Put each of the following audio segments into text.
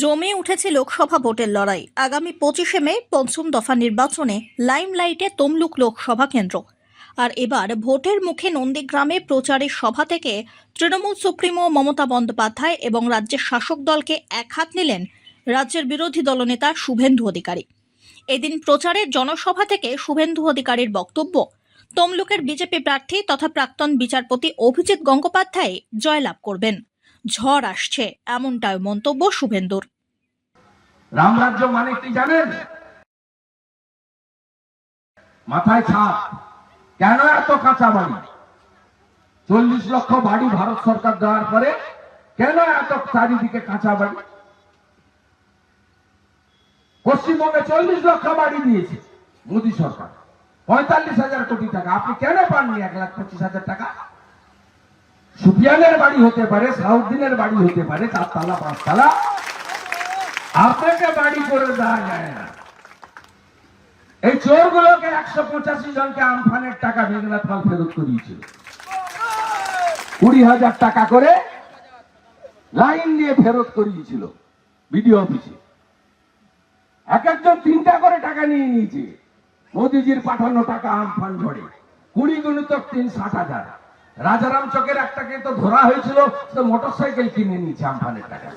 জমে উঠেছে লোকসভা ভোটের লড়াই। আগামী পঁচিশে মে পঞ্চম দফা নির্বাচনে লাইমলাইটে তমলুক লোকসভা কেন্দ্র। আর এবার ভোটের মুখে নন্দীগ্রামে প্রচারের সভা থেকে তৃণমূল সুপ্রিমো মমতা বন্দ্যোপাধ্যায় এবং রাজ্যের শাসক দলকে এক হাত নিলেন রাজ্যের বিরোধী দলনেতা শুভেন্দু অধিকারী। এদিন প্রচারের জনসভা থেকে শুভেন্দু অধিকারীর বক্তব্য, তমলুকের বিজেপি প্রার্থী তথা প্রাক্তন বিচারপতি অভিজিৎ গঙ্গোপাধ্যায় জয়লাভ করবেন। ঝড় আসছে এমনটাই মন্তব্য শুভেন্দুর। রামরাজ্য মানে কি জানেন? মাথায় ছাপ। কেন এত কাঁচা বাড়ি চল্লিশ লক্ষ বাড়ি ভারত সরকার দেওয়ার পরে কেন এত চারিদিকে কাঁচা বাড়ি পশ্চিমবঙ্গে চল্লিশ লক্ষ বাড়ি দিয়েছে মোদী সরকার। পঁয়তাল্লিশ হাজার কোটি টাকা। আপনি কেন পাননি এক লাখ পঁচিশ হাজার টাকা? সুফিয়ানের বাড়ি হতে পারে, সাউদ্দিনের বাড়ি হতে পারে, চারতলা, পাঁচতলা। আপনাকে বাড়ি করে দেওয়া যায় না। এই চোরগুলোকে একশো পঁচাশি জনকে আমফানের টাকা মেঘনাথ পাল ফেরত করিয়েছিল। কুড়ি হাজার টাকা করে লাইন দিয়ে ফেরত করিয়েছিল বিডিও অফিসে। এক একজন তিনটা করে টাকা নিয়ে নিয়েছে। মোদিজির পাঠানো টাকা আমফান ঝড়ে কুড়ি গুণিতক তিন, ষাট হাজার। রাজারাম চকের একটাকে তো ধরা হয়েছিল, তো মোটরসাইকেল কিনে নিয়েছে আমফানের টাকা।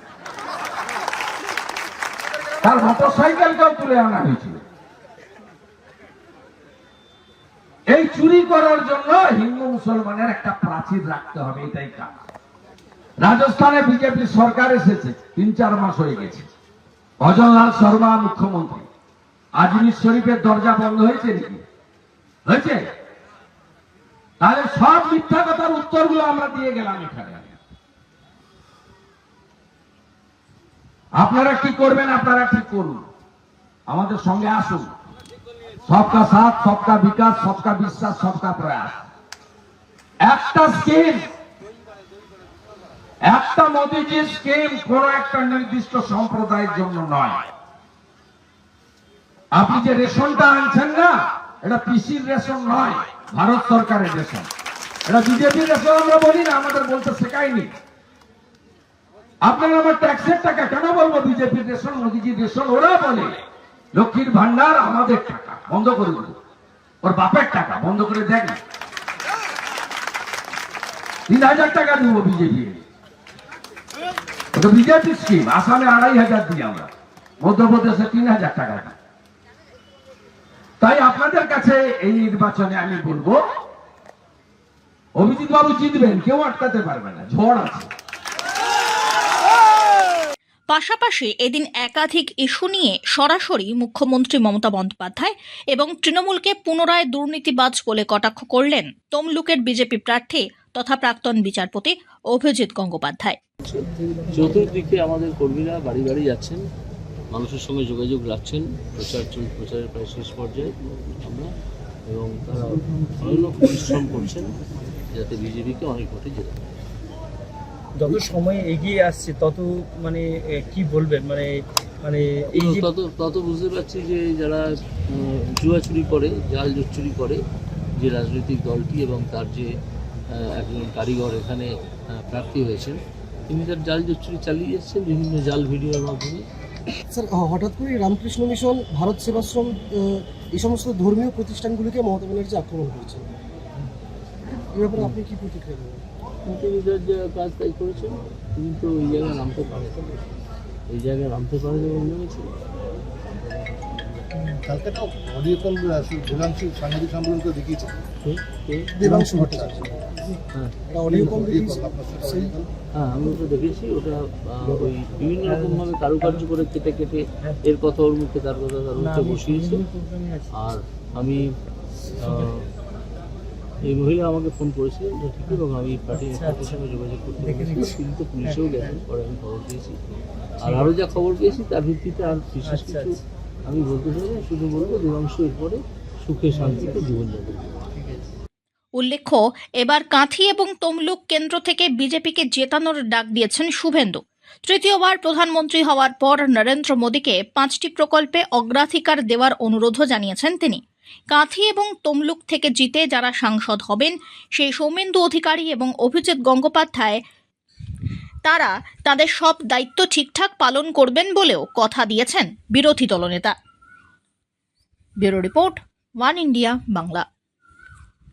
তার মোটর সাইকেলকেও তুলে আনা হয়েছিল। এই চুরি করার জন্য হিন্দু মুসলমানের একটা প্রাচীর রাখতে হবে, এটাই কাজ। রাজস্থানে বিজেপি সরকার এসেছে, তিন চার মাস হয়ে গেছে। ভজনলাল শর্মা মুখ্যমন্ত্রী। আজমির শরীফের দরজা বন্ধ হয়েছে নাকি? হয়েছে? তাহলে সব মিথ্যা কথার উত্তরগুলো আমরা দিয়ে গেলাম এখানে। আপনারা কি করবেন, আপনারা ঠিক করুন। আমাদের সঙ্গে আসুন। সবকা সাথ, সবকা বিকাশ, সবকা বিশ্বাস, সবকা প্রয়াস। একটা স্কিম, একটা মোদীজির স্কিম কোন একটা নির্দিষ্ট সম্প্রদায়ের জন্য নয়। আপনি যে রেশনটা আনছেন না, এটা পিসির রেশন নয়। ভারত সরকারের রেশন এটা বিজেপির রেশন আমরা বলি না, আমাদের বলতে শেখায়নি। আপনারা আমার ট্যাক্সের টাকা কেন বলব বিজেপির রেশন মোদীজির রেশন ওরা বলে। লক্ষ্মীর ভান্ডার আমাদের টাকা, বন্ধ করে দিল ওর বাপের টাকা, বন্ধ করে দেখ তিন হাজার টাকা দিব বিজেপি। বিজেপি স্কিম আসামে আড়াই হাজার দিই আমরা। মধ্যপ্রদেশে তিন হাজার টাকা। তাই আপনাদের কাছে এই নির্বাচনে আমি বলব অভিজিৎ বাবু জিতবেন কেউ আটকাতে পারবে না ঝড় আছে। পাশাপাশি এদিন একাধিক ইস্যু নিয়ে সরাসরি মুখ্যমন্ত্রী মমতা বন্দ্যোপাধ্যায় এবং তৃণমূলকে পুনরায় দুর্নীতিবাজ বলে কটাক্ষ করলেন তমলুকের বিজেপি প্রার্থী তথা প্রাক্তন বিচারপতি অভিজিৎ গঙ্গোপাধ্যায়। চতুর্দিকে আমাদের কর্মীরা বাড়ি বাড়ি যাচ্ছেন। মানুষের সঙ্গে যোগাযোগ রাখছেন প্রচার প্রচারের প্রায় শেষ পর্যায়ে আমরা এবং তারা অনেক পরিশ্রম করছেন যাতে বিজেপিকে অনেক ভোটে যেতে যত সময় এগিয়ে আসছে তত মানে কি বলবেন? মানে মানে এই যে তত তত বুঝতে পারছি যে যারা জুয়া চুরি করে জাল চুরি করে যে রাজনৈতিক দলটি এবং তার যে একজন কারিগর এখানে প্রার্থী হয়েছেন তিনি তার জাল চুরি চালিয়ে যাচ্ছেন বিভিন্ন জাল ভিডিওর মাধ্যমে। স্যার হঠাৎ করে রামকৃষ্ণ মিশন ভারত সেবাশ্রম এই সমস্ত ধর্মীয় প্রতিষ্ঠানগুলিকে মমতা ব্যানার্জি আক্রমণ করেছেন। এই ব্যাপারে আপনি কি প্রতিক্রিয়া দেবেন? যার যে কাজ তাই করেছেন তিনি তো এই জায়গায় নামতে পারে এই জায়গায় নামতে পারে যে বন্ধ হয়েছে কালকে একটা অডিও কল দেবাংশু সাংবাদিক দেখিয়েছে। দেবাংশু ভট্টাচার্য। হ্যাঁ। সেই হ্যাঁ আমি দেখেছি ওটা ওই বিভিন্ন রকমভাবে কারুকার্য করে কেটে কেটে এর কথা ওর মুখে তার কথা তার মুখে বসিয়েছে। আর আমি আহ, এই মহিলা আমাকে ফোন যে ঠিক এবং আমি পার্টির পার্টির সঙ্গে যোগাযোগ করতে পেরেছি পুলিশেও গেছেন পরে আমি খবর পেয়েছি। আর আরও যা খবর পেয়েছি তার ভিত্তিতে আর বিশেষ কিছু আমি বলতে চাই শুধু বলব দেবাংশু এরপরে সুখে শান্তিতে জীবনযাপন উল্লেখ্য, এবার কাঁথি এবং তমলুক কেন্দ্র থেকে বিজেপিকে জেতানোর ডাক দিয়েছেন শুভেন্দু। তৃতীয়বার প্রধানমন্ত্রী হওয়ার পর নরেন্দ্র মোদীকে পাঁচটি প্রকল্পে অগ্রাধিকার দেওয়ার অনুরোধও জানিয়েছেন তিনি। কাঁথি এবং তমলুক থেকে জিতে যারা সাংসদ হবেন, সেই সৌমেন্দু অধিকারী এবং অভিজিৎ গঙ্গোপাধ্যায়, তারা তাদের সব দায়িত্ব ঠিকঠাক পালন করবেন বলেও কথা দিয়েছেন বিরোধী দলনেতা। Bureau report, one India, Bangla.